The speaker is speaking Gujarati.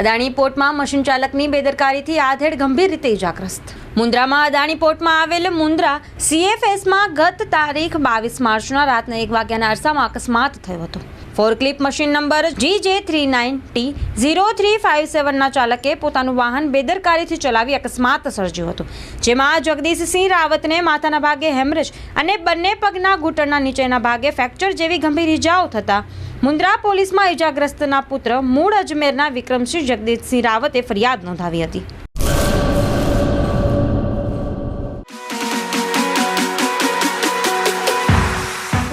અદાણી પોર્ટમાં મશીન ચાલકની બેદરકારીથી આધેડ ગંભીર રીતે ઇજાગ્રસ્ત. મુન્દ્રામાં અદાણી પોર્ટમાં આવેલ મુન્દ્રા સીએફએસમાં ગત તારીખ બાવીસ માર્ચના રાતના એક વાગ્યાના અરસામાં અકસ્માત થયો હતો. ફોરક્લિપ machine number G J three nine T zero three five સેવનના ચાલકે પોતાનું વાહન બેદરકારીથી ચલાવી અકસ્માત સર્જ્યો હતો, જેમાં જગદીશસિંહ રાવતને માથાના ભાગે હેમરેજ અને બંને પગના ઘૂંટણના નીચેના ભાગે ફ્રેક્ચર જેવી ગંભીર ઇજાઓ થતા મુન્દ્રા પોલીસમાં ઇજાગ્રસ્તના પુત્ર મૂળ અજમેરના વિક્રમસિંહ જગદીશસિંહ રાવતે ફરિયાદ નોંધાવી હતી.